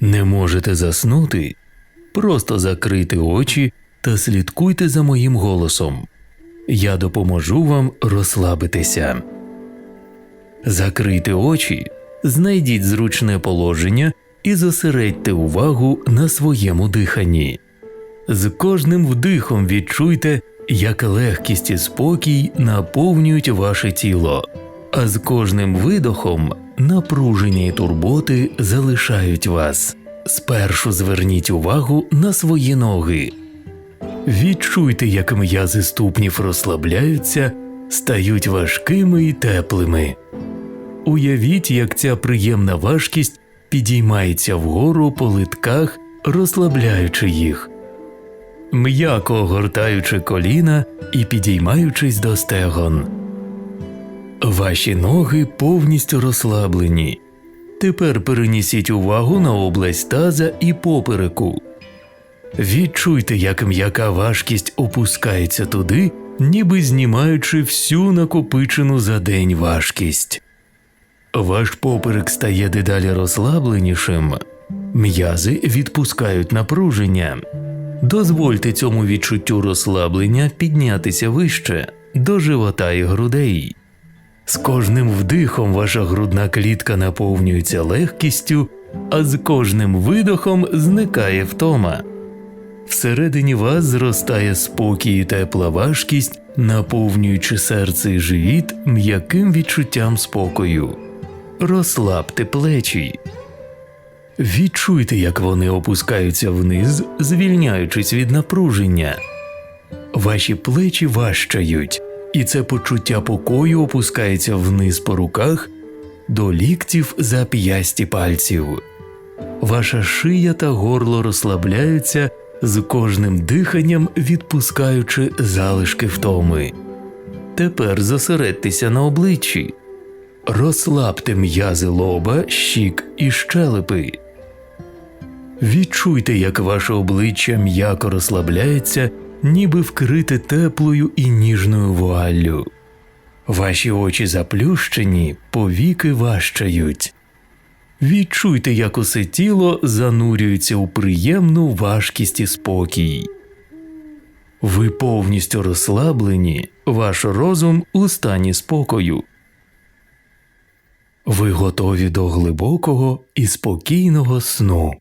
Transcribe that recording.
Не можете заснути? Просто закрийте очі та слідкуйте за моїм голосом. Я допоможу вам розслабитися. Закрийте очі, знайдіть зручне положення і зосередьте увагу на своєму диханні. З кожним вдихом відчуйте, як легкість і спокій наповнюють ваше тіло, а з кожним видохом напруження і турботи залишають вас. Спершу зверніть увагу на свої ноги. Відчуйте, як м'язи ступнів розслабляються, стають важкими і теплими. Уявіть, як ця приємна важкість підіймається вгору по литках, розслабляючи їх, м'яко огортаючи коліна і підіймаючись до стегон. Ваші ноги повністю розслаблені. Тепер перенесіть увагу на область таза і попереку. Відчуйте, як м'яка важкість опускається туди, ніби знімаючи всю накопичену за день важкість. Ваш поперек стає дедалі розслабленішим, м'язи відпускають напруження. Дозвольте цьому відчуттю розслаблення піднятися вище до живота і грудей. З кожним вдихом ваша грудна клітка наповнюється легкістю, а з кожним видохом зникає втома. Всередині вас зростає спокій і тепла важкість, наповнюючи серце і живіт м'яким відчуттям спокою. Розслабте плечі. Відчуйте, як вони опускаються вниз, звільняючись від напруження. Ваші плечі важчають, і це почуття покою опускається вниз по руках до ліктів зап'ясті пальців. Ваша шия та горло розслабляються з кожним диханням, відпускаючи залишки втоми. Тепер зосередьтеся на обличчі. Розслабте м'язи лоба, щік і щелепи. Відчуйте, як ваше обличчя м'яко розслабляється, ніби вкрите теплою і ніжною вуаллю. Ваші очі заплющені, повіки важчають. Відчуйте, як усе тіло занурюється у приємну важкість і спокій. Ви повністю розслаблені, ваш розум у стані спокою. Ви готові до глибокого і спокійного сну.